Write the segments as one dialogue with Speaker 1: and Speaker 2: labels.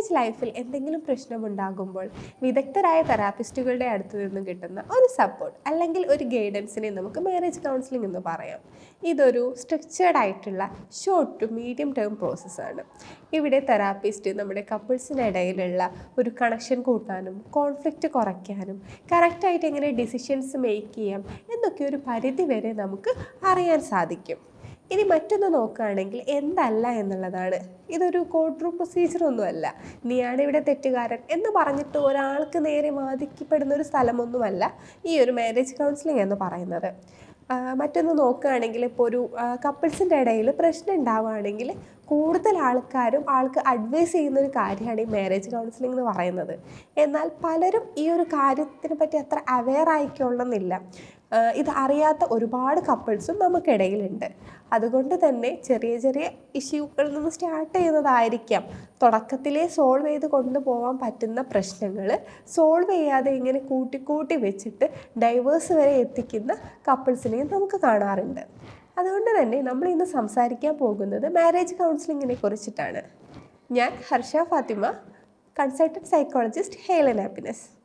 Speaker 1: Marriage ലൈഫിൽ എന്തെങ്കിലും പ്രശ്നമുണ്ടാകുമ്പോൾ വിദഗ്ധരായ തെറാപ്പിസ്റ്റുകളുടെ അടുത്ത് നിന്ന് കിട്ടുന്ന ഒരു സപ്പോർട്ട് അല്ലെങ്കിൽ ഒരു ഗൈഡൻസിനെ നമുക്ക് മാരേജ് കൗൺസിലിംഗ് എന്ന് പറയാം. ഇതൊരു സ്ട്രക്ചേർഡ് ആയിട്ടുള്ള ഷോർട്ട് ടു മീഡിയം ടേം പ്രോസസ്സാണ് ഇവിടെ തെറാപ്പിസ്റ്റ് നമ്മുടെ കപ്പിൾസിനിടയിലുള്ള ഒരു കണക്ഷൻ കൂട്ടാനും കോൺഫ്ലിക്റ്റ് കുറയ്ക്കാനും കറക്റ്റായിട്ട് എങ്ങനെ ഡിസിഷൻസ് മേക്ക് ചെയ്യാം എന്നൊക്കെ ഒരു പരിധി വരെ നമുക്ക് അറിയാൻ സാധിക്കും. ഇനി മറ്റൊന്ന് നോക്കുകയാണെങ്കിൽ എന്തല്ല എന്നുള്ളതാണ്. ഇതൊരു കോർട്ട് റൂം പ്രൊസീജിയർ ഒന്നുമല്ല. നീയാണ് ഇവിടെ തെറ്റുകാരൻ എന്ന് പറഞ്ഞിട്ട് ഒരാൾക്ക് നേരെ വാദിക്കപ്പെടുന്ന ഒരു സ്ഥലമൊന്നുമല്ല ഈ ഒരു മാരേജ് കൗൺസിലിംഗ് എന്ന് പറയുന്നത്. മറ്റൊന്ന് നോക്കുകയാണെങ്കിൽ ഇപ്പോൾ ഒരു കപ്പിൾസിന്റെ ഇടയിൽ പ്രശ്നം ഉണ്ടാവുകയാണെങ്കിൽ കൂടുതൽ ആൾക്കാരും ആൾക്ക് അഡ്വൈസ് ചെയ്യുന്ന ഒരു കാര്യമാണ് ഈ മാരേജ് കൗൺസിലിംഗ് എന്ന് പറയുന്നത്. എന്നാൽ പലരും ഈ ഒരു കാര്യത്തിനെ പറ്റി അത്ര അവെയർ ആയിക്കൊള്ളുന്നില്ല. ഇത് അറിയാത്ത ഒരുപാട് കപ്പിൾസും നമുക്കിടയിലുണ്ട്. അതുകൊണ്ട് തന്നെ ചെറിയ ചെറിയ ഇഷ്യൂകളിൽ നിന്ന് സ്റ്റാർട്ട് ചെയ്യുന്നതായിരിക്കാം. തുടക്കത്തിലേ സോൾവ് ചെയ്ത് കൊണ്ടുപോകാൻ പറ്റുന്ന പ്രശ്നങ്ങൾ സോൾവ് ചെയ്യാതെ ഇങ്ങനെ കൂട്ടിക്കൂട്ടി വെച്ചിട്ട് ഡൈവേഴ്സ് വരെ എത്തിക്കുന്ന കപ്പിൾസിനെയും നമുക്ക് കാണാറുണ്ട്. അതുകൊണ്ട് തന്നെ നമ്മൾ ഇന്ന് സംസാരിക്കാൻ പോകുന്നത് മാരേജ് കൗൺസിലിങ്ങിനെ കുറിച്ചിട്ടാണ്. ഞാൻ Harsha Fathima consultant psychologist ഹേലൻ happiness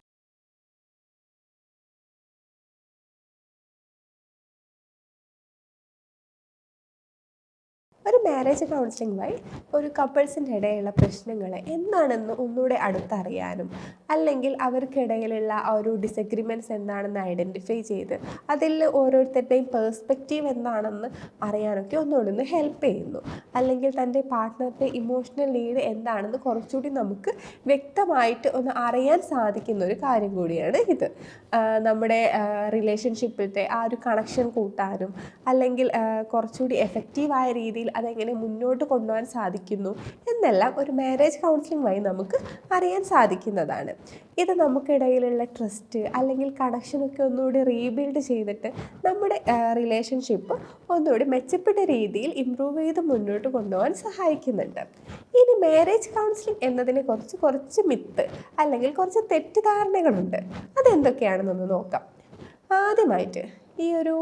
Speaker 1: ഒരു മാരേജ് കൗൺസിലിംഗ് വഴി ഒരു കപ്പിൾസിന്റെ ഇടയിലുള്ള പ്രശ്നങ്ങൾ എന്താണെന്ന് ഒന്നുകൂടെ അടുത്തറിയാനും അല്ലെങ്കിൽ അവർക്കിടയിലുള്ള ആ ഒരു ഡിസഗ്രിമെന്റ്സ് എന്താണെന്ന് ഐഡന്റിഫൈ ചെയ്ത് അതിൽ ഓരോരുത്തരുടെയും പേഴ്സ്പെക്റ്റീവ് എന്താണെന്ന് അറിയാനൊക്കെ ഒന്നുകൂടി ഒന്ന് ഹെൽപ്പ് ചെയ്യുന്നു. അല്ലെങ്കിൽ തന്റെ പാർട്ട്ണറുടെ ഇമോഷണൽ നീഡ് എന്താണെന്ന് കുറച്ചുകൂടി നമുക്ക് വ്യക്തമായിട്ട് ഒന്ന് അറിയാൻ സാധിക്കുന്ന ഒരു കാര്യം കൂടിയാണ് ഇത്. നമ്മുടെ റിലേഷൻഷിപ്പിലത്തെ ആ ഒരു കണക്ഷൻ കൂട്ടാനും അല്ലെങ്കിൽ കുറച്ചുകൂടി എഫക്റ്റീവായ രീതിയിൽ അതെങ്ങനെ മുന്നോട്ട് കൊണ്ടുപോകാൻ സാധിക്കുന്നു എന്നെല്ലാം ഒരു മാരേജ് കൗൺസിലിംഗ് വഴി നമുക്ക് അറിയാൻ സാധിക്കുന്നതാണ്. ഇത് നമുക്കിടയിലുള്ള ട്രസ്റ്റ് അല്ലെങ്കിൽ കണക്ഷനൊക്കെ ഒന്നുകൂടി റീബിൽഡ് ചെയ്തിട്ട് നമ്മുടെ റിലേഷൻഷിപ്പ് ഒന്നുകൂടി മെച്ചപ്പെട്ട രീതിയിൽ ഇമ്പ്രൂവ് ചെയ്ത് മുന്നോട്ട് കൊണ്ടുപോകാൻ സഹായിക്കുന്നുണ്ട്. ഇനി മാരേജ് കൗൺസിലിംഗ് എന്നതിനെ കുറിച്ച് കുറച്ച് മിത്ത് അല്ലെങ്കിൽ കുറച്ച് തെറ്റിദ്ധാരണകളുണ്ട്. അതെന്തൊക്കെയാണെന്നൊന്ന് നോക്കാം. ആദ്യമായിട്ട് ഈ ഒരു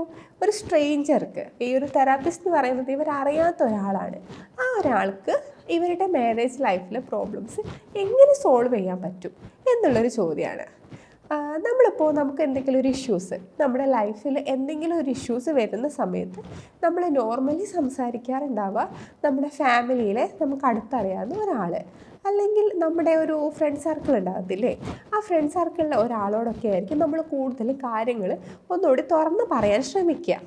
Speaker 1: ഒരു സ്ട്രേഞ്ചർക്ക് ഈ ഒരു തെറാപ്പിസ്റ്റ് എന്ന് പറയുന്നത് ഇവർ അറിയാത്ത ഒരാളാണ്. ആ ഒരാൾക്ക് ഇവരുടെ മാരേജ് ലൈഫിലെ പ്രോബ്ലംസ് എങ്ങനെ സോൾവ് ചെയ്യാൻ പറ്റും എന്നുള്ളൊരു ചോദ്യമാണ് നമ്മളിപ്പോൾ നമുക്ക് എന്തെങ്കിലും ഒരു ഇഷ്യൂസ് നമ്മുടെ ലൈഫിൽ എന്തെങ്കിലും ഒരു ഇഷ്യൂസ് വരുന്ന സമയത്ത് നമ്മൾ നോർമലി സംസാരിക്കാറുണ്ടാവുക നമ്മുടെ ഫാമിലിയിലെ നമുക്ക് അടുത്തറിയാവുന്ന ഒരാൾ അല്ലെങ്കിൽ നമ്മുടെ ഒരു ഫ്രണ്ട് സർക്കിൾ ഉണ്ടാകത്തില്ലേ? ആ ഫ്രണ്ട് സർക്കിളിലെ ഒരാളോടൊക്കെ ആയിരിക്കും നമ്മൾ കൂടുതൽ കാര്യങ്ങൾ ഒന്നുകൂടി തുറന്ന് പറയാൻ ശ്രമിക്കുക.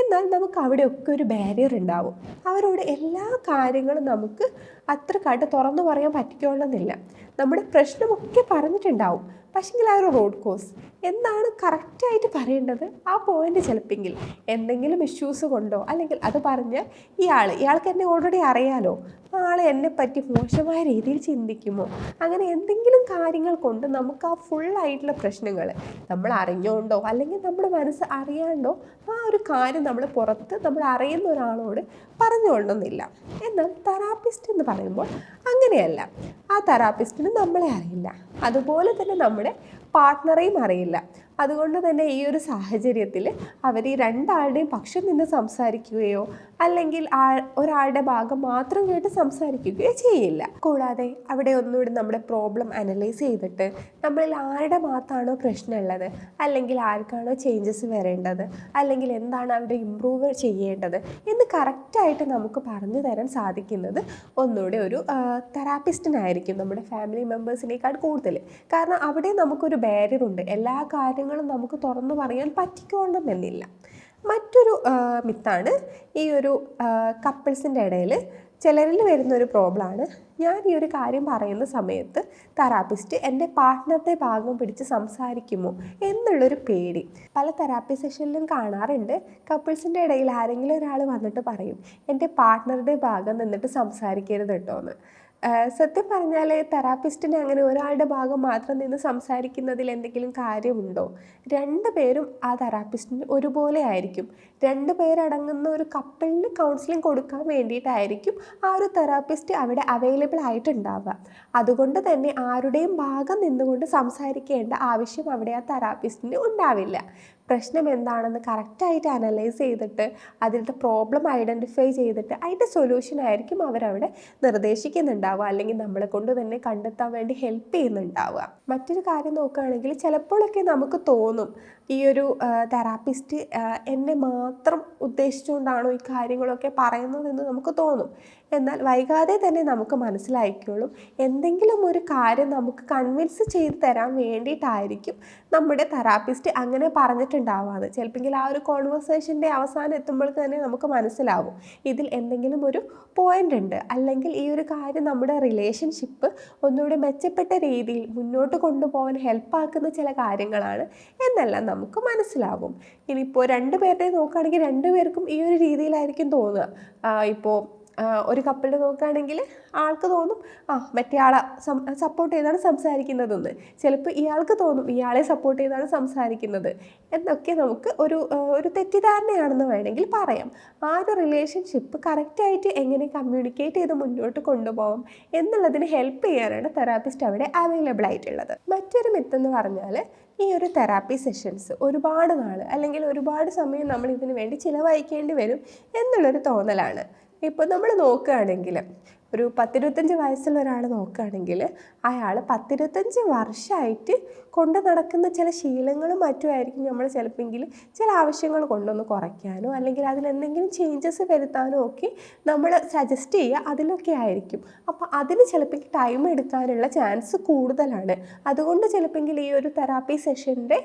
Speaker 1: എന്നാൽ നമുക്ക് അവിടെയൊക്കെ ഒരു ബാരിയർ ഉണ്ടാവും. അവരോട് എല്ലാ കാര്യങ്ങളും നമുക്ക് അത്രക്കായിട്ട് തുറന്നു പറയാൻ പറ്റിക്കൊള്ളുന്നില്ല നമ്മുടെ പ്രശ്നമൊക്കെ പറഞ്ഞിട്ടുണ്ടാവും. പക്ഷെങ്കിൽ ആ ഒരു റോഡ് കോസ് എന്താണ് കറക്റ്റായിട്ട് പറയേണ്ടത്? ആ പോയിന്റ് ചിലപ്പെങ്കിൽ എന്തെങ്കിലും ഇഷ്യൂസ് കൊണ്ടോ അല്ലെങ്കിൽ അത് പറഞ്ഞ് ഇയാൾ ഇയാൾക്ക് എന്നെ ഓൾറെഡി അറിയാലോ? ആൾ എന്നെ പറ്റി മോശമായ രീതിയിൽ ചിന്തിക്കുമോ? അങ്ങനെ എന്തെങ്കിലും കാര്യങ്ങൾ കൊണ്ട് നമുക്ക് ആ ഫുള്ളായിട്ടുള്ള പ്രശ്നങ്ങൾ നമ്മൾ അറിഞ്ഞുകൊണ്ടോ അല്ലെങ്കിൽ നമ്മുടെ മനസ്സ് അറിയാണ്ടോ ആ ഒരു കാര്യം നമ്മൾ പുറത്ത് നമ്മൾ അറിയുന്ന ഒരാളോട് പറഞ്ഞുകൊള്ളുന്നില്ല. എന്നാൽ തെറാപ്പിസ്റ്റ് എന്ന് പറയുമ്പോൾ അങ്ങനെയല്ല. ആ തെറാപ്പിസ്റ്റിന് നമ്മളെ അറിയില്ല. അതുപോലെ തന്നെ നമ്മുടെ പാർട്ട്ണറെയും അറിയില്ല. അതുകൊണ്ട് തന്നെ ഈ ഒരു സാഹചര്യത്തിൽ അവർ ഈ രണ്ടാളുടെയും പക്ഷം നിന്ന് സംസാരിക്കുകയോ അല്ലെങ്കിൽ ആ ഒരാളുടെ ഭാഗം മാത്രം കേട്ട് സംസാരിക്കുകയോ ചെയ്യില്ല. കൂടാതെ അവിടെ ഒന്നുകൂടി നമ്മുടെ പ്രോബ്ലം അനലൈസ് ചെയ്തിട്ട് നമ്മളിൽ ആരുടെ ഭാഗത്താണോ പ്രശ്നമുള്ളത് അല്ലെങ്കിൽ ആർക്കാണോ ചേഞ്ചസ് വരേണ്ടത് അല്ലെങ്കിൽ എന്താണ് അവിടെ ഇമ്പ്രൂവ് ചെയ്യേണ്ടത് എന്ന് കറക്റ്റായിട്ട് നമുക്ക് പറഞ്ഞു തരാൻ സാധിക്കുന്നത് ഒന്നുകൂടി ഒരു തെറാപ്പിസ്റ്റിനായിരിക്കും നമ്മുടെ ഫാമിലി മെമ്പേഴ്സിനേക്കാൾ കൂടുതൽ. കാരണം അവിടെ നമുക്കൊരു ബാരിയർ ഉണ്ട്. എല്ലാ കാര്യങ്ങളും നമുക്ക് തുറന്നു പറയാൻ പറ്റിക്കൊള്ളണമെന്നില്ല മറ്റൊരു മിത്താണ്. ഈ ഒരു കപ്പിൾസിന്റെ ഇടയിൽ ചിലരിൽ വരുന്ന ഒരു പ്രോബ്ലമാണ് ഞാൻ ഈ ഒരു കാര്യം പറയുന്ന സമയത്ത് തെറാപ്പിസ്റ്റ് എന്റെ പാർട്ട്ണറുടെ ഭാഗം പിടിച്ച് സംസാരിക്കുമോ എന്നുള്ളൊരു പേടി. പല തെറാപ്പി സെഷനിലും കാണാറുണ്ട്. കപ്പിൾസിന്റെ ഇടയിൽ ആരെങ്കിലും ഒരാൾ വന്നിട്ട് പറയും എന്റെ പാർട്ട്ണറുടെ ഭാഗം നിന്നിട്ട് സംസാരിക്കരുത് കേട്ടോ എന്ന്. സത്യം പറഞ്ഞാൽ തെറാപ്പിസ്റ്റിന് അങ്ങനെ ഒരാളുടെ ഭാഗം മാത്രം നിന്ന് സംസാരിക്കുന്നതിൽ എന്തെങ്കിലും കാര്യമുണ്ടോ? രണ്ടു പേരും ആ തെറാപ്പിസ്റ്റിന് ഒരുപോലെ ആയിരിക്കും. രണ്ട് പേരടങ്ങുന്ന ഒരു കപ്പിളിന് കൗൺസിലിംഗ് കൊടുക്കാൻ വേണ്ടിയിട്ടായിരിക്കും ആ ഒരു തെറാപ്പിസ്റ്റ് അവിടെ അവൈലബിൾ ആയിട്ടുണ്ടാവുക. അതുകൊണ്ട് തന്നെ ആരുടെയും ഭാഗം നിന്നുകൊണ്ട് സംസാരിക്കേണ്ട ആവശ്യം അവിടെ ആ തെറാപ്പിസ്റ്റിന് ഉണ്ടാവില്ല. പ്രശ്നം എന്താണെന്ന് കറക്റ്റായിട്ട് അനലൈസ് ചെയ്തിട്ട് അതിന്റെ പ്രോബ്ലം ഐഡന്റിഫൈ ചെയ്തിട്ട് അതിന്റെ സൊല്യൂഷൻ ആയിരിക്കും അവരവിടെ നിർദ്ദേശിക്കുന്നുണ്ടാവുക. അല്ലെങ്കിൽ നമ്മളെ കൊണ്ട് തന്നെ കണ്ടെത്താൻ വേണ്ടി ഹെൽപ്പ് ചെയ്യുന്നുണ്ടാവുക. മറ്റൊരു കാര്യം നോക്കുകയാണെങ്കിൽ ചിലപ്പോഴൊക്കെ നമുക്ക് തോന്നും ഈ ഒരു തെറാപ്പിസ്റ്റ് എന്നെ മാത്രം ഉദ്ദേശിച്ചുകൊണ്ടാണോ ഈ കാര്യങ്ങളൊക്കെ പറയുന്നതെന്ന് നമുക്ക് തോന്നും. എന്നാൽ വൈകാതെ തന്നെ നമുക്ക് മനസ്സിലായിക്കോളും. എന്തെങ്കിലും ഒരു കാര്യം നമുക്ക് കൺവിൻസ് ചെയ്ത് തരാൻ വേണ്ടിയിട്ടായിരിക്കും നമ്മുടെ തെറാപ്പിസ്റ്റ് അങ്ങനെ പറഞ്ഞിട്ടുണ്ടാവാതെ ചിലപ്പോൾ ആ ഒരു കോൺവെർസേഷന്റെ അവസാനം എത്തുമ്പോഴേക്ക് തന്നെ നമുക്ക് മനസ്സിലാവും. ഇതിൽ എന്തെങ്കിലും ഒരു പോയിന്റ് ഉണ്ട്. അല്ലെങ്കിൽ ഈ ഒരു കാര്യം നമ്മുടെ റിലേഷൻഷിപ്പ് ഒന്നുകൂടി മെച്ചപ്പെട്ട രീതിയിൽ മുന്നോട്ട് കൊണ്ടുപോകാൻ ഹെൽപ്പാക്കുന്ന ചില കാര്യങ്ങളാണ് എന്നെല്ലാം നമുക്ക് മനസ്സിലാവും. ഇനിയിപ്പോൾ രണ്ട് പേരുടെ നോക്കുകയാണെങ്കിൽ രണ്ടുപേർക്കും ഈ ഒരു രീതിയിലായിരിക്കും തോന്നുക. ഇപ്പോൾ ഒരു കപ്പിളിനെ നോക്കുകയാണെങ്കിൽ ആൾക്ക് തോന്നും ആ മറ്റേ ആളെ സപ്പോർട്ട് ചെയ്താണ് സംസാരിക്കുന്നതെന്ന്. ചിലപ്പോൾ ഇയാൾക്ക് തോന്നും ഇയാളെ സപ്പോർട്ട് ചെയ്താണ് സംസാരിക്കുന്നത്. എന്നൊക്കെ നമുക്ക് ഒരു ഒരു തെറ്റിദ്ധാരണയാണെന്ന് വേണമെങ്കിൽ പറയാം. ആ ഒരു റിലേഷൻഷിപ്പ് കറക്റ്റായിട്ട് എങ്ങനെ കമ്മ്യൂണിക്കേറ്റ് ചെയ്ത് മുന്നോട്ട് കൊണ്ടുപോകാം എന്നുള്ളതിന് ഹെൽപ്പ് ചെയ്യാനാണ് തെറാപ്പിസ്റ്റ് അവിടെ അവൈലബിൾ ആയിട്ടുള്ളത്. മറ്റൊരു മിത്തെന്ന് പറഞ്ഞാൽ ഈ ഒരു തെറാപ്പി സെഷൻസ് ഒരുപാട് നാൾ അല്ലെങ്കിൽ ഒരുപാട് സമയം നമ്മൾ ഇതിനു വേണ്ടി ചിലവഴിക്കേണ്ടി വരും എന്നുള്ളൊരു തോന്നലാണ്. ഇപ്പോൾ നമ്മൾ നോക്കുകയാണെങ്കിൽ ഒരു പത്തിരുപത്തഞ്ച് വയസ്സുള്ള ഒരാൾ നോക്കുകയാണെങ്കിൽ അയാൾ പത്തിരുപത്തഞ്ച് വർഷമായിട്ട് കൊണ്ട് നടക്കുന്ന ചില ശീലങ്ങളും മറ്റുമായിരിക്കും നമ്മൾ ചിലപ്പോൾ ചില ആവശ്യങ്ങൾ കൊണ്ടൊന്ന് കുറയ്ക്കാനോ അല്ലെങ്കിൽ അതിലെന്തെങ്കിലും ചേഞ്ചസ് വരുത്താനോ ഒക്കെ നമ്മൾ സജസ്റ്റ് ചെയ്യുക അതിലൊക്കെ ആയിരിക്കും. അപ്പോൾ അതിന് ചിലപ്പോൾ ടൈം എടുക്കാനുള്ള ചാൻസ് കൂടുതലാണ്. അതുകൊണ്ട് ചിലപ്പോൾ ഈ ഒരു തെറാപ്പി സെഷന്റെ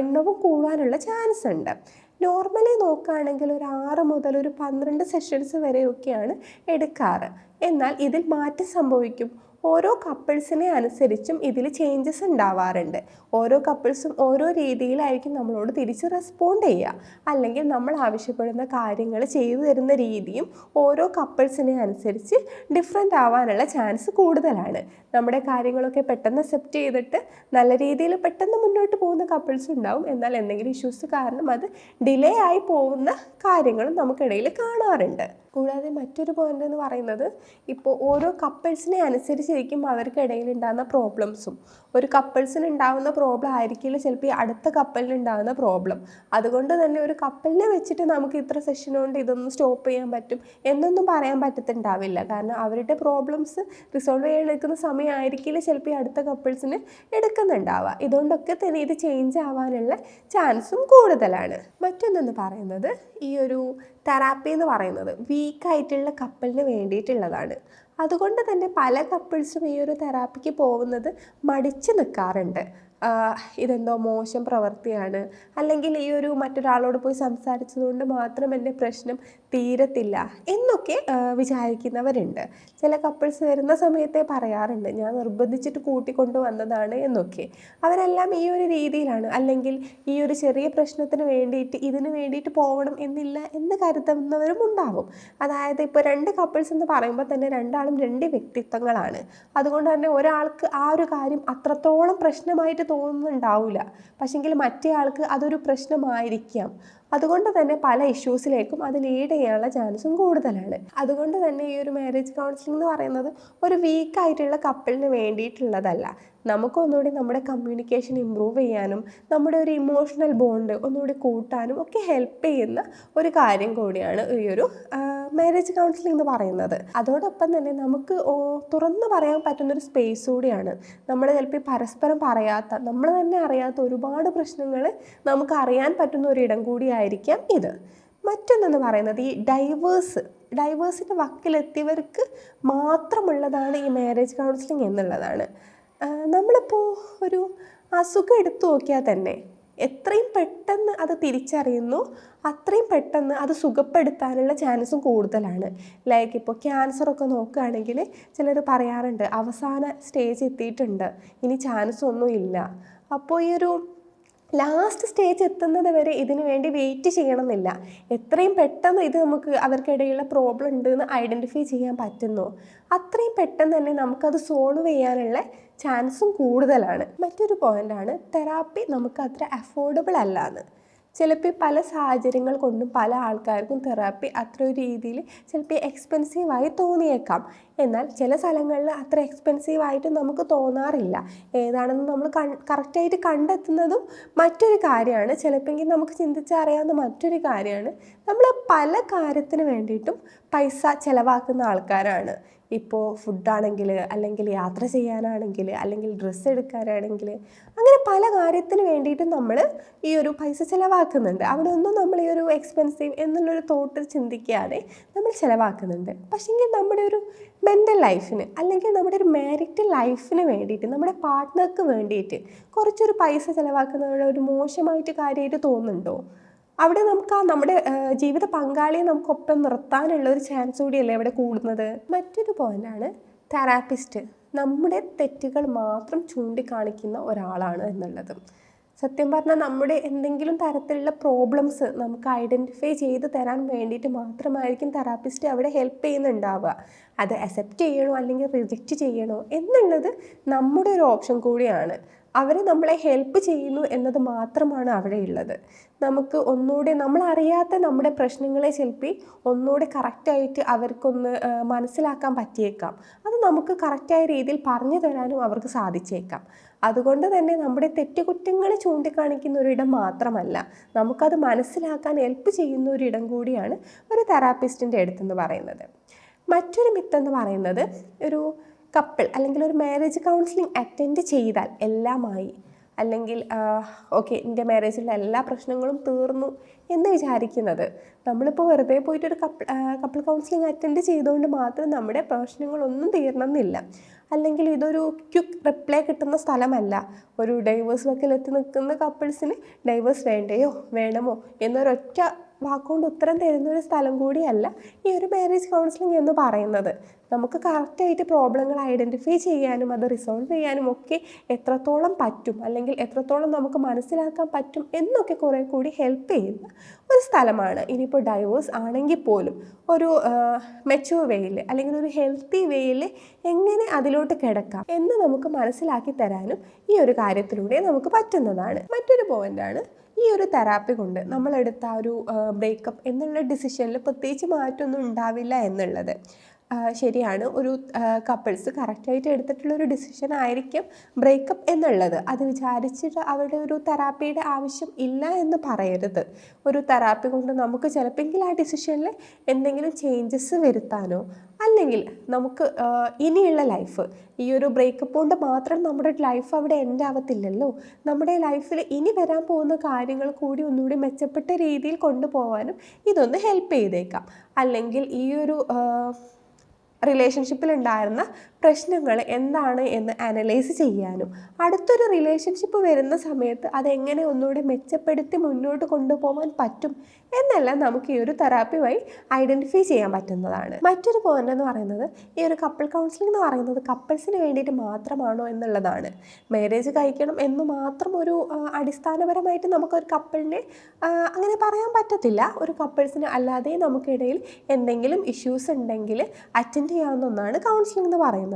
Speaker 1: എണ്ണവും കൂടാനുള്ള ചാൻസ് ഉണ്ട്. നോർമലി നോക്കുകയാണെങ്കിൽ ഒരു ആറ് മുതൽ ഒരു പന്ത്രണ്ട് സെഷൻസ് വരെയൊക്കെയാണ് എടുക്കാറ്. എന്നാൽ ഇതിൽ മാറ്റം സംഭവിക്കും. ഓരോ കപ്പിൾസിനെ അനുസരിച്ചും ഇതിൽ ചേഞ്ചസ് ഉണ്ടാവാറുണ്ട്. ഓരോ കപ്പിൾസും ഓരോ രീതിയിലായിരിക്കും നമ്മളോട് തിരിച്ച് റെസ്പോണ്ട് ചെയ്യുക. അല്ലെങ്കിൽ നമ്മൾ ആവശ്യപ്പെടുന്ന കാര്യങ്ങൾ ചെയ്തു തരുന്ന രീതിയും ഓരോ കപ്പിൾസിനെ അനുസരിച്ച് ഡിഫറെന്റ് ആവാനുള്ള ചാൻസ് കൂടുതലാണ്. നമ്മുടെ കാര്യങ്ങളൊക്കെ പെട്ടെന്ന് അക്സെപ്റ്റ് ചെയ്തിട്ട് നല്ല രീതിയിൽ പെട്ടെന്ന് മുന്നോട്ട് പോകുന്ന കപ്പിൾസ് ഉണ്ടാവും. എന്നാൽ എന്തെങ്കിലും ഇഷ്യൂസ് കാരണം അത് ഡിലേ ആയി പോകുന്ന കാര്യങ്ങളും നമുക്കിടയിൽ കാണാറുണ്ട്. കൂടാതെ മറ്റൊരു പോയിന്റ് എന്ന് പറയുന്നത് ഇപ്പോൾ ഓരോ കപ്പിൾസിനെ അനുസരിച്ചിരിക്കും അവർക്കിടയിൽ ഉണ്ടാകുന്ന പ്രോബ്ലംസും ഒരു കപ്പിൾസിന് ഉണ്ടാകുന്ന പ്രോബ്ലം ആയിരിക്കില്ല ചിലപ്പോൾ ഈ അടുത്ത കപ്പലിന് ഉണ്ടാകുന്ന പ്രോബ്ലം അതുകൊണ്ട് തന്നെ ഒരു കപ്പലിനെ വെച്ചിട്ട് നമുക്ക് ഇത്ര സെഷൻ കൊണ്ട് ഇതൊന്നും സ്റ്റോപ്പ് ചെയ്യാൻ പറ്റും എന്നൊന്നും പറയാൻ പറ്റത്തുണ്ടാവില്ല. കാരണം അവരുടെ പ്രോബ്ലംസ് റിസോൾവ് ചെയ്യാൻ എടുക്കുന്ന സമയമായിരിക്കില്ല ചിലപ്പോൾ ഈ അടുത്ത കപ്പിൾസിന് എടുക്കുന്നുണ്ടാവുക. ഇതുകൊണ്ടൊക്കെ തന്നെ ഇത് ചേഞ്ച് ആവാനുള്ള ചാൻസും കൂടുതലാണ്. മറ്റൊന്നെന്ന് പറയുന്നത് ഈ ഒരു തെറാപ്പി എന്ന് പറയുന്നത് വീക്കായിട്ടുള്ള കപ്പിളിന് വേണ്ടിയിട്ടുള്ളതാണ്. അതുകൊണ്ട് തന്നെ പല കപ്പിൾസും ഈ ഒരു തെറാപ്പിക്ക് പോകുന്നത് മടിച്ചു നിൽക്കാറുണ്ട് ഇതെന്തോ മോശം പ്രവൃത്തിയാണ് അല്ലെങ്കിൽ ഈ ഒരു മറ്റൊരാളോട് പോയി സംസാരിച്ചതുകൊണ്ട് മാത്രം എന്റെ പ്രശ്നം തീരത്തില്ല എന്നൊക്കെ വിചാരിക്കുന്നവരുണ്ട്. ചില കപ്പിൾസ് വരുന്ന സമയത്തെ പറയാറുണ്ട് ഞാൻ നിർബന്ധിച്ചിട്ട് കൂട്ടിക്കൊണ്ടു വന്നതാണ് എന്നൊക്കെ. അവരെല്ലാം ഈ ഒരു രീതിയിലാണ്. അല്ലെങ്കിൽ ഈ ഒരു ചെറിയ പ്രശ്നത്തിന് വേണ്ടിയിട്ട് ഇതിന് വേണ്ടിയിട്ട് പോകണം എന്നില്ല എന്ന് കരുതുന്നവരും ഉണ്ടാവും. അതായത് ഇപ്പോൾ രണ്ട് കപ്പിൾസ് എന്ന് പറയുമ്പോൾ തന്നെ രണ്ടാളും രണ്ട് വ്യക്തിത്വങ്ങളാണ്. അതുകൊണ്ട് തന്നെ ഒരാൾക്ക് ആ ഒരു കാര്യം അത്രത്തോളം പ്രശ്നമായിട്ട് തോന്നുന്നുണ്ടാവില്ല പക്ഷെങ്കിൽ മറ്റേ ആൾക്ക് അതൊരു പ്രശ്നമായിരിക്കാം. അതുകൊണ്ട് തന്നെ പല ഇഷ്യൂസിലേക്കും അത് ലീഡ് ചെയ്യാനുള്ള ചാൻസും കൂടുതലാണ്. അതുകൊണ്ട് തന്നെ ഈ ഒരു മാരേജ് കൗൺസിലിംഗ് എന്ന് പറയുന്നത് ഒരു വീക്കായിട്ടുള്ള കപ്പിളിന് വേണ്ടിയിട്ടുള്ളതല്ല. നമുക്ക് ഒന്നുകൂടി നമ്മുടെ കമ്മ്യൂണിക്കേഷൻ ഇമ്പ്രൂവ് ചെയ്യാനും നമ്മുടെ ഒരു ഇമോഷണൽ ബോണ്ട് ഒന്നുകൂടി കൂട്ടാനും ഒക്കെ ഹെൽപ്പ് ചെയ്യുന്ന ഒരു കാര്യം കൂടിയാണ് ഈ ഒരു മാരേജ് കൗൺസിലിംഗ് എന്ന് പറയുന്നത്. അതോടൊപ്പം തന്നെ നമുക്ക് തുറന്നു പറയാൻ പറ്റുന്നൊരു സ്പേസ് കൂടിയാണ്. നമ്മൾ ചിലപ്പോൾ പരസ്പരം പറയാത്ത നമ്മൾ തന്നെ അറിയാത്ത ഒരുപാട് പ്രശ്നങ്ങൾ നമുക്ക് അറിയാൻ പറ്റുന്ന ഒരു ഇടം കൂടിയായിരിക്കാം ഇത്. മറ്റൊന്നെന്ന് പറയുന്നത് ഈ ഡൈവേഴ്സ് ഡൈവേഴ്സിന്റെ വക്കിലെത്തിയവർക്ക് മാത്രമുള്ളതാണ് ഈ മാരേജ് കൗൺസിലിംഗ് എന്നുള്ളതാണ്. നമ്മളിപ്പോൾ ഒരു അസുഖം എടുത്തു നോക്കിയാൽ തന്നെ എത്രയും പെട്ടെന്ന് അത് തിരിച്ചറിയുന്നു അത്രയും പെട്ടെന്ന് അത് സുഖപ്പെടുത്താനുള്ള ചാൻസും കൂടുതലാണ്. ലൈക്ക് ഇപ്പോൾ ക്യാൻസറൊക്കെ നോക്കുകയാണെങ്കിൽ ചിലർ പറയാറുണ്ട് അവസാന സ്റ്റേജ് എത്തിയിട്ടുണ്ട് ഇനി ചാൻസ് ഒന്നും ഇല്ല. അപ്പോൾ ഈ ഒരു ലാസ്റ്റ് സ്റ്റേജ് എത്തുന്നത് വരെ ഇതിനു വേണ്ടി വെയിറ്റ് ചെയ്യണമെന്നില്ല. എത്രയും പെട്ടെന്ന് ഇത് നമുക്ക് അവർക്കിടയിലുള്ള പ്രോബ്ലം ഉണ്ട് എന്ന് ഐഡന്റിഫൈ ചെയ്യാൻ പറ്റുന്നു. അത്രയും പെട്ടെന്ന് തന്നെ നമുക്കത് സോൾവ് ചെയ്യാനുള്ള ചാൻസും കൂടുതലാണ്. മറ്റൊരു പോയിന്റാണ് തെറാപ്പി നമുക്ക് അത്ര അഫോർഡബിൾ അല്ല എന്ന് ചിലപ്പോൾ പല സാഹചര്യങ്ങൾ കൊണ്ടും പല ആൾക്കാർക്കും തെറാപ്പി അത്ര ഒരു രീതിയിൽ ചിലപ്പോൾ എക്സ്പെൻസീവായി തോന്നിയേക്കാം. എന്നാൽ ചില സ്ഥലങ്ങളിൽ അത്ര എക്സ്പെൻസീവായിട്ട് നമുക്ക് തോന്നാറില്ല. ഏതാണെന്ന് നമ്മൾ കൺ കറക്റ്റായിട്ട് കണ്ടെത്തുന്നതും മറ്റൊരു കാര്യമാണ്. ചിലപ്പോൾ നമുക്ക് ചിന്തിച്ചറിയാവുന്ന മറ്റൊരു കാര്യമാണ്. നമ്മൾ പല കാര്യത്തിന് വേണ്ടിയിട്ടും പൈസ ചിലവാക്കുന്ന ആൾക്കാരാണ്. ഇപ്പോൾ ഫുഡാണെങ്കിൽ അല്ലെങ്കിൽ യാത്ര ചെയ്യാനാണെങ്കിൽ അല്ലെങ്കിൽ ഡ്രസ്സ് എടുക്കാനാണെങ്കിൽ അങ്ങനെ പല കാര്യത്തിന് വേണ്ടിയിട്ട് നമ്മൾ ഈ ഒരു പൈസ ചിലവാക്കുന്നുണ്ട്. അവിടെ ഒന്നും നമ്മൾ ഈ ഒരു എക്സ്പെൻസീവ് എന്നുള്ളൊരു തോട്ടിൽ ചിന്തിക്കാതെ നമ്മൾ ചിലവാക്കുന്നുണ്ട്. പക്ഷേങ്കിൽ നമ്മുടെ ഒരു മെന്റൽ ലൈഫിന് അല്ലെങ്കിൽ നമ്മുടെ ഒരു മാരിറ്റൽ ലൈഫിന് വേണ്ടിയിട്ട് നമ്മുടെ പാർട്ട്ണർക്ക് വേണ്ടിയിട്ട് കുറച്ചൊരു പൈസ ചിലവാക്കുന്നത് ഒരു മോശമായിട്ട് കാര്യമായിട്ട് തോന്നുന്നുണ്ടോ? അവിടെ നമുക്ക് ആ നമ്മുടെ ജീവിത പങ്കാളിയെ നമുക്കൊപ്പം നിർത്താനുള്ള ഒരു ചാൻസ് കൂടിയല്ലേ അവിടെ കൂടുന്നത്? മറ്റൊരു പോയിന്റാണ് തെറാപ്പിസ്റ്റ് നമ്മുടെ തെറ്റുകൾ മാത്രം ചൂണ്ടിക്കാണിക്കുന്ന ഒരാളാണ് എന്നുള്ളത്. സത്യം പറഞ്ഞാൽ നമ്മുടെ എന്തെങ്കിലും തരത്തിലുള്ള പ്രോബ്ലംസ് നമുക്ക് ഐഡന്റിഫൈ ചെയ്ത് തരാൻ വേണ്ടിയിട്ട് മാത്രമായിരിക്കും തെറാപ്പിസ്റ്റ് അവിടെ ഹെൽപ്പ് ചെയ്യുന്നുണ്ടാവുക. അത് അക്സെപ്റ്റ് ചെയ്യണോ അല്ലെങ്കിൽ റിജക്റ്റ് ചെയ്യണോ എന്നുള്ളത് നമ്മുടെ ഒരു ഓപ്ഷൻ കൂടിയാണ്. അവർ നമ്മളെ ഹെൽപ്പ് ചെയ്യുന്നു എന്നത് മാത്രമാണ് അവിടെ ഉള്ളത്. നമുക്ക് ഒന്നുകൂടെ നമ്മളറിയാത്ത നമ്മുടെ പ്രശ്നങ്ങളെ ചിലപ്പോൾ ഒന്നുകൂടെ കറക്റ്റായിട്ട് അവർക്കൊന്ന് മനസ്സിലാക്കാൻ പറ്റിയേക്കാം. അത് നമുക്ക് കറക്റ്റായ രീതിയിൽ പറഞ്ഞു തരാനും അവർക്ക് സാധിച്ചേക്കാം. അതുകൊണ്ട് തന്നെ നമ്മുടെ തെറ്റുകുറ്റങ്ങൾ ചൂണ്ടിക്കാണിക്കുന്ന ഒരിടം മാത്രമല്ല നമുക്കത് മനസ്സിലാക്കാൻ ഹെൽപ്പ് ചെയ്യുന്ന ഒരിടം കൂടിയാണ് ഒരു തെറാപ്പിസ്റ്റിന്റെ അടുത്തെന്ന് പറയുന്നത്. മറ്റൊരു മിത്തെന്ന് പറയുന്നത് ഒരു കപ്പിൾ അല്ലെങ്കിൽ ഒരു മാരേജ് കൗൺസിലിംഗ് അറ്റൻഡ് ചെയ്താൽ എല്ലാമായി അല്ലെങ്കിൽ ഓക്കെ എന്റെ മാരേജിലെ എല്ലാ പ്രശ്നങ്ങളും തീർന്നു എന്ന് വിചാരിക്കുന്നത്. നമ്മളിപ്പോൾ വെറുതെ പോയിട്ട് ഒരു കപ്പിൾ കപ്പിൾ കൗൺസിലിംഗ് അറ്റൻഡ് ചെയ്തുകൊണ്ട് മാത്രം നമ്മുടെ പ്രശ്നങ്ങളൊന്നും തീരണമെന്നില്ല. അല്ലെങ്കിൽ ഇതൊരു ക്വിക്ക് റിപ്ലൈ കിട്ടുന്ന സ്ഥലമല്ല. ഒരു ഡൈവേഴ്സ് വക്കിലെത്തി നിൽക്കുന്ന കപ്പിൾസിന് ഡൈവേഴ്സ് വേണ്ടയോ വേണമോ എന്നൊരൊറ്റ വാക്കുകൊണ്ട് ഉത്തരം തരുന്ന ഒരു സ്ഥലം കൂടിയല്ല ഈ ഒരു മാരേജ് കൗൺസിലിംഗ് എന്ന് പറയുന്നത്. നമുക്ക് കറക്റ്റായിട്ട് പ്രോബ്ലങ്ങൾ ഐഡന്റിഫൈ ചെയ്യാനും അത് റിസോൾവ് ചെയ്യാനും ഒക്കെ എത്രത്തോളം പറ്റും അല്ലെങ്കിൽ എത്രത്തോളം നമുക്ക് മനസ്സിലാക്കാൻ പറ്റും എന്നൊക്കെ കുറേ കൂടി ഹെൽപ്പ് ചെയ്യുന്ന ഒരു സ്ഥലമാണ്. ഇനിയിപ്പോൾ ഡൈവേഴ്സ് ആണെങ്കിൽ പോലും ഒരു മെച്യൂർ വേയിൽ അല്ലെങ്കിൽ ഒരു ഹെൽത്തി വേയിൽ എങ്ങനെ അതിലോട്ട് കിടക്കാം എന്ന് നമുക്ക് മനസ്സിലാക്കി തരാനും ഈ ഒരു കാര്യത്തിലൂടെ നമുക്ക് പറ്റുന്നതാണ്. മറ്റൊരു പോയിന്റാണ് ഈ ഒരു തെറാപ്പി കൊണ്ട് നമ്മളെടുത്ത ആ ഒരു ബ്രേക്കപ്പ് എന്നുള്ള ഡിസിഷനിൽ പ്രത്യേകിച്ച് മാറ്റമൊന്നും ഉണ്ടാവില്ല എന്നുള്ളത്. ശരിയാണ്. ഒരു കപ്പിൾസ് കറക്റ്റായിട്ട് എടുത്തിട്ടുള്ള ഒരു ഡിസിഷൻ ആയിരിക്കും ബ്രേക്കപ്പ് എന്നുള്ളത്. അത് വിചാരിച്ചിട്ട് അവരുടെ ഒരു തെറാപ്പിയുടെ ആവശ്യം ഇല്ല എന്ന് പറയരുത്. ഒരു തെറാപ്പി കൊണ്ട് നമുക്ക് ചിലപ്പോൾ ആ ഡിസിഷനിൽ എന്തെങ്കിലും ചേഞ്ചസ് വരുത്താനോ അല്ലെങ്കിൽ നമുക്ക് ഇനിയുള്ള ലൈഫ് ഈ ഒരു ബ്രേക്കപ്പ് കൊണ്ട് മാത്രം നമ്മുടെ ലൈഫ് അവിടെ എൻഡ് ആവത്തില്ലല്ലോ. നമ്മുടെ ലൈഫിൽ ഇനി വരാൻ പോകുന്ന കാര്യങ്ങൾ കൂടി ഒന്നുകൂടി മെച്ചപ്പെട്ട രീതിയിൽ കൊണ്ടുപോകാനും ഇതൊന്ന് ഹെൽപ്പ് ചെയ്തേക്കാം. അല്ലെങ്കിൽ ഈ ഒരു റിലേഷൻഷിപ്പിൽ ഉണ്ടായിരുന്ന പ്രശ്നങ്ങൾ എന്താണ് എന്ന് അനലൈസ് ചെയ്യാനും. അടുത്തൊരു റിലേഷൻഷിപ്പ് വരുന്ന സമയത്ത് അതെങ്ങനെ ഒന്നുകൂടെ മെച്ചപ്പെടുത്തി മുന്നോട്ട് കൊണ്ടുപോകാൻ പറ്റും എന്നെല്ലാം നമുക്ക് ഈ ഒരു തെറാപ്പി വഴി ഐഡന്റിഫൈ ചെയ്യാൻ പറ്റുന്നതാണ്. മറ്റൊരു പോയിന്റ് എന്ന് പറയുന്നത് ഈ ഒരു കപ്പിൾ കൗൺസിലിംഗ് എന്ന് പറയുന്നത് കപ്പിൾസിന് വേണ്ടിയിട്ട് മാത്രമാണോ എന്നുള്ളതാണ്. മാരേജ് കഴിക്കണം എന്ന് മാത്രം ഒരു അടിസ്ഥാനപരമായിട്ട് നമുക്കൊരു കപ്പിളിനെ അങ്ങനെ പറയാൻ പറ്റത്തില്ല. ഒരു കപ്പിൾസിന് അല്ലാതെ നമുക്കിടയിൽ എന്തെങ്കിലും ഇഷ്യൂസ് ഉണ്ടെങ്കിൽ അറ്റൻഡ് ചെയ്യാവുന്ന ഒന്നാണ് കൗൺസിലിംഗ് എന്ന് പറയുന്നത്.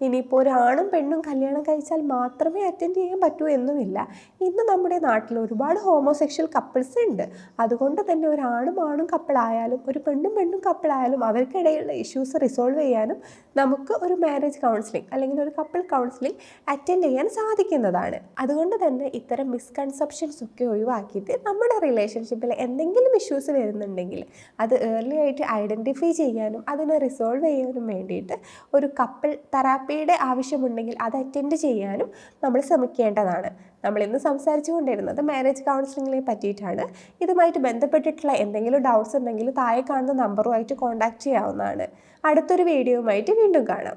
Speaker 1: ഇനിയിപ്പോൾ ഒരാണും പെണ്ണും കല്യാണം കഴിച്ചാൽ മാത്രമേ അറ്റൻഡ് ചെയ്യാൻ പറ്റൂ എന്നുമില്ല. ഇന്ന് നമ്മുടെ നാട്ടിൽ ഒരുപാട് ഹോമോസെക്ഷൽ കപ്പിൾസ് ഉണ്ട്. അതുകൊണ്ട് തന്നെ ഒരാണും ആണും കപ്പിളായാലും ഒരു പെണ്ണും പെണ്ണും കപ്പിളായാലും അവർക്കിടയിലുള്ള ഇഷ്യൂസ് റിസോൾവ് ചെയ്യാനും നമുക്ക് ഒരു മാരേജ് കൗൺസിലിംഗ് അല്ലെങ്കിൽ ഒരു കപ്പിൾ കൗൺസിലിംഗ് അറ്റൻഡ് ചെയ്യാൻ സാധിക്കുന്നതാണ്. അതുകൊണ്ട് തന്നെ ഇത്തരം മിസ്കൺസെപ്ഷൻസ് ഒക്കെ ഒഴിവാക്കിയിട്ട് നമ്മുടെ റിലേഷൻഷിപ്പിൽ എന്തെങ്കിലും ഇഷ്യൂസ് വരുന്നുണ്ടെങ്കിൽ അത് ഏർലി ആയിട്ട് ഐഡന്റിഫൈ ചെയ്യാനും അതിനെ റിസോൾവ് ചെയ്യാനും വേണ്ടിയിട്ട് ഒരു കപ്പിൾ തെറാപ്പിയുടെ ആവശ്യമുണ്ടെങ്കിൽ അത് അറ്റൻഡ് ചെയ്യാനും നമ്മൾ ശ്രമിക്കേണ്ടതാണ്. നമ്മൾ ഇന്ന് സംസാരിച്ചു കൊണ്ടിരുന്നത് മാരേജ് കൗൺസിലിങ്ങിനെ പറ്റിയിട്ടാണ്. ഇതുമായിട്ട് ബന്ധപ്പെട്ടിട്ടുള്ള എന്തെങ്കിലും ഡൗട്ട്സ് ഉണ്ടെങ്കിൽ താഴെ കാണുന്ന നമ്പറുമായിട്ട് കോൺടാക്റ്റ് ചെയ്യാവുന്നതാണ്. അടുത്തൊരു വീഡിയോയുമായിട്ട് വീണ്ടും കാണാം.